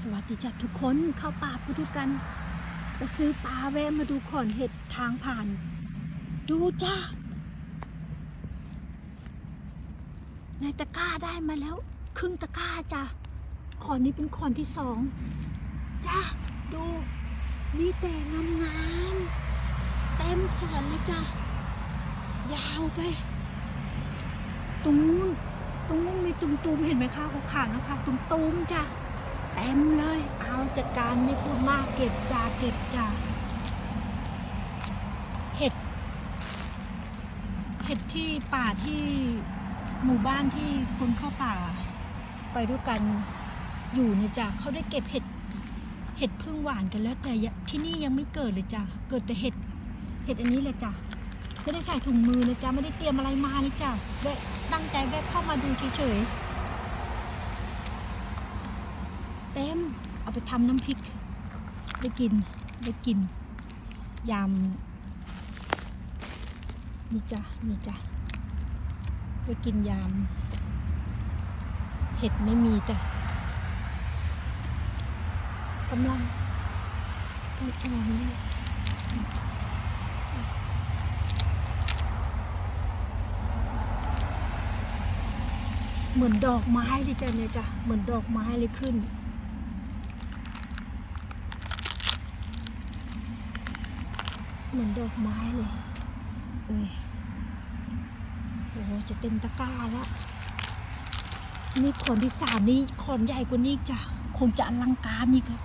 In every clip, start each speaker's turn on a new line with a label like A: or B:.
A: สวัสดีจ้ะทุกคนเข้าป่าไปดูกันไปซื้อปลาแวะมาดูขอนเห็ดทางผ่าน ดูจ้าในตะกร้าได้มาแล้ว ครึ่งตะกร้าจ้ะขอนนี้เป็นขอนที่สองจ้าดูมีแต่งามงามเต็มขอนเลยจ้ะยาวไปตรงนู้นตรงนู้นมีตุ่มๆเห็นไหมคะขาวๆนะคะตุ่มๆจ้ะ เต็มเลย เอาจัดการไม่พูดมากเก็บจ่าเก็บจ่าเห็ด เห็ดที่ป่าที่หมู่บ้านที่คนเข้าป่า ไปด้วยกันอยู่เนี่ยจ้ะเขาได้เก็บเห็ดเห็ดพึ่งหวานกันแล้วแต่ที่นี่ยังไม่เกิดเลยจ้ะเกิดแต่เห็ดเห็ดอันนี้แหละจ้ะก็ได้ใส่ถุงมือนะจ๊ะไม่ได้เตรียมอะไรมาเลยจ้ะแวะตั้งใจแวะเข้ามาดูเฉยๆ เต็ม เอาไปทำน้ำพริก ได้กิน ได้กิน ยำ นี่จ้ะ นี่จ้ะได้กินยำ เห็ดไม่มีแต่กำลังอ่อนๆเลยเหมือนดอกไม้เลยจ้ะเนี่ยจ้ะเหมือนดอกไม้เลยขึ้น เหมือนดอกไม้เลยเอ้ยโอ้โหจะเต็มตะกร้าแล้วนี่ขอนที่สามนี่ขอนใหญ่กว่านี้จ้ะคงจะอลังการนี่ค่ะ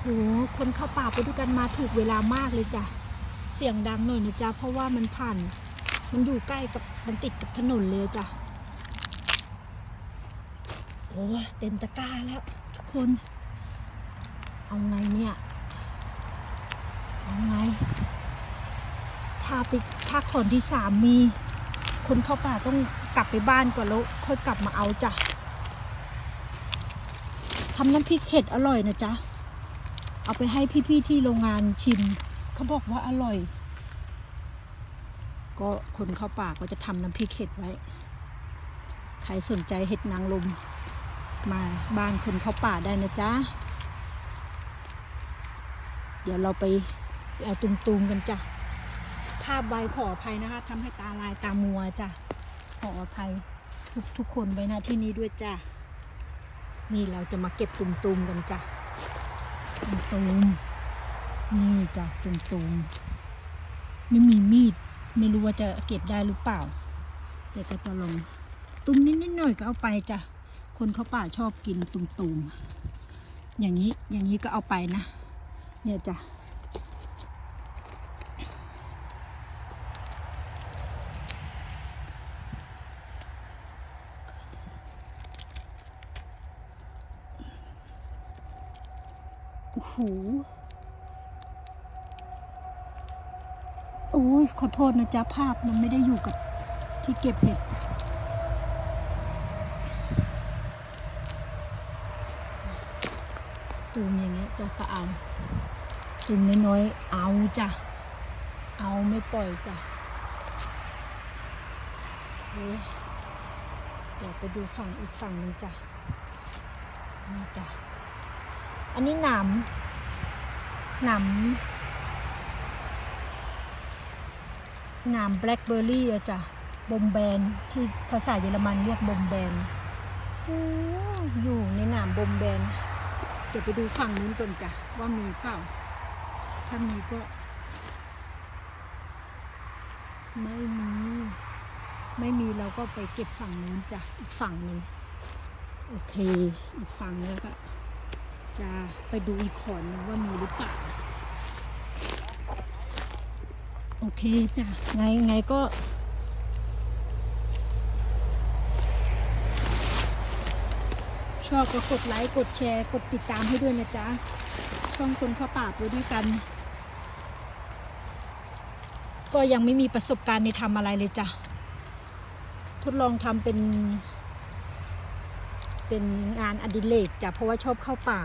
A: โอ้โหคนเข้าป่าไปด้วยกันมาถูกเวลามากเลยจ้ะเสียงดังหน่อยนะจ๊ะเพราะว่ามันผ่านมันอยู่ใกล้กับมันติดกับถนนเลยจ้ะโอ้เต็มตะกร้าแล้วทุกคน เอาไงเนี่ย เอาไงถ้าไปถ้าขอนที่สามมี คนเข้าป่าต้องกลับไปบ้านก่อนแล้วค่อยกลับมาเอาจ้ะทำน้ำพริกเห็ดอร่อยนะจ๊ะ เอาไปให้พี่ๆที่โรงงานชิม เขาบอกว่าอร่อย ก็คนเข้าป่าก็จะทำน้ำพริกเห็ดไว้ ใครสนใจเห็ดนางลมมาบ้านคนเข้าป่าได้นะจ๊ะ เดี๋ยวเราไป เอาตุมๆกันจ้ะ ภาพใบขออภัยนะคะทำให้ตาลายตามัวจ้ะ ขออภัยทุกทุกคนไว้น้าที่นี้ด้วยจ้ะ นี่เราจะมาเก็บตุมๆกันจ้ะ ตุมๆนี่จ้ะตุมๆไม่มีมีด ไม่รู้ว่าจะเก็บได้หรือเปล่า แต่ก็จะลองตุมนิดๆหน่อยก็เอาไปจ้ะ คนเขาป่าชอบกินตุมๆอย่างนี้ อย่างนี้ก็เอาไปนะ เนี่ยจ้ะ หโอ้ยขอโทษนะจ๊ะภาพมันไม่ได้อยู่กับที่เก็บเห็ดตูมอย่างเงี้ยจะก็เอาตูมน้อยๆเอาจ้ะเอาไม่ปล่อยจ้ะเดี๋ยวไปดูฝั่งอีกฝั่งหนึงจ้ะนี่จ้ะ อันนี้หนามหนามหนามแบล็คเบอร์รี่อะจ้ะบอมแบนที่ภาษาเยอรมันเรียกบอมแบนโอ้อยู่ในหนามบอมแบน เดี๋ยวไปดูฝั่งนู้นก่อนจ้ะว่ามีเปล่า ถ้ามีก็ ไม่มี ไม่มีเราก็ไปเก็บฝั่งนู้นจ้ะอีกฝั่งหนึ่งโอเค อีกฝั่งแล้วก็ จะไปดูอีกขอนหนึงว่ามีหรือเปล่า โอเคจ้ะ ไงไงก็ชอบก็กดไลค์ กดแชร์ กดติดตามให้ด้วยนะจ๊ะ ช่องคนเข้าป่าไปด้วยกัน ก็ยังไม่มีประสบการณ์ในทำอะไรเลยจ้ะ ทดลองทำเป็น เป็นงานอดิเรกจ้ะ เพราะว่าชอบเข้าป่า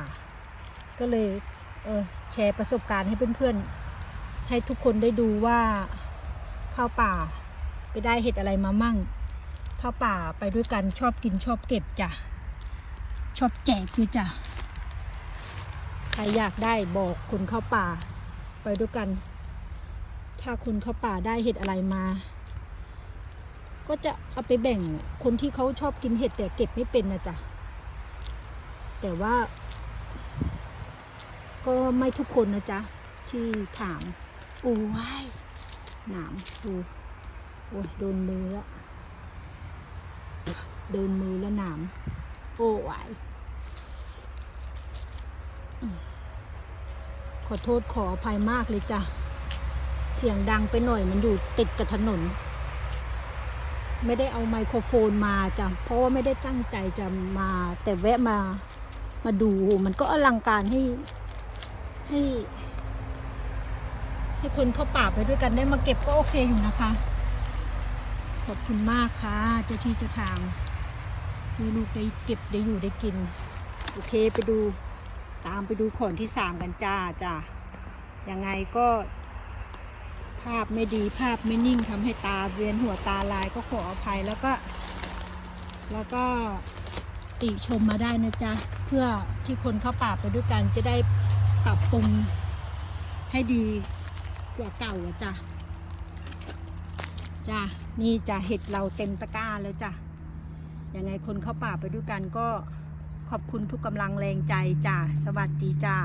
A: ก็เลยเออแชร์ประสบการณ์ให้เพื่อนๆ ให้ทุกคนได้ดูว่าเข้าป่าไปได้เห็ดอะไรมามั่งเข้าป่าไปด้วยกันชอบกินชอบเก็บจ้ะ ชอบแจกด้วยจ้ะ ใครอยากได้บอกคนเข้าป่า ไปด้วยกัน ถ้าคนเข้าป่าได้เห็ดอะไรมา ก็จะเอาไปแบ่งคนที่เขาชอบกินเห็ดแต่เก็บไม่เป็นนะจ๊ะแต่ว่า ก็ไม่ทุกคนนะจ๊ะ ที่ถาม โอ้ยหนามดูโอ้ยโดนมือแล้วโดนมือแล้วหนามโอ้ยอืมขอโทษขออภัยมากเลยจ้ะ เสียงดังไปหน่อยมันอยู่ติดกับถนน ไม่ได้เอาไมโครโฟนมาจ้ะ เพราะว่าไม่ได้ตั้งใจจะมา แต่แวะมามาดูมันก็อลังการให้ ให้ ให้คนเข้าป่าไปด้วยกันได้มาเก็บก็โอเคอยู่นะคะ ขอบคุณมากค่ะ เจ้าที่เจ้าทาง ที่ลูกได้เก็บได้อยู่ได้กิน โอเคไปดูตามไปดูขอนที่สามกันจ้าจ้ายังไงก็ ภาพไม่ดีภาพไม่นิ่งทำให้ตาเวียนหัวตาลายก็ขออภัยแล้วก็ แล้วก็ติชมมาได้นะจ๊ะ เพื่อที่คนเข้าป่าไปด้วยกันจะได้ ปรับปรุงให้ดีกว่าเก่าอะจ้ะจ้ะนี่จะเห็ดเราเต็มตะกร้าแล้วจ้ะยังไงคนเข้าป่าไปด้วยกันก็ขอบคุณทุกกำลังแรงใจจ้ะสวัสดีจ้า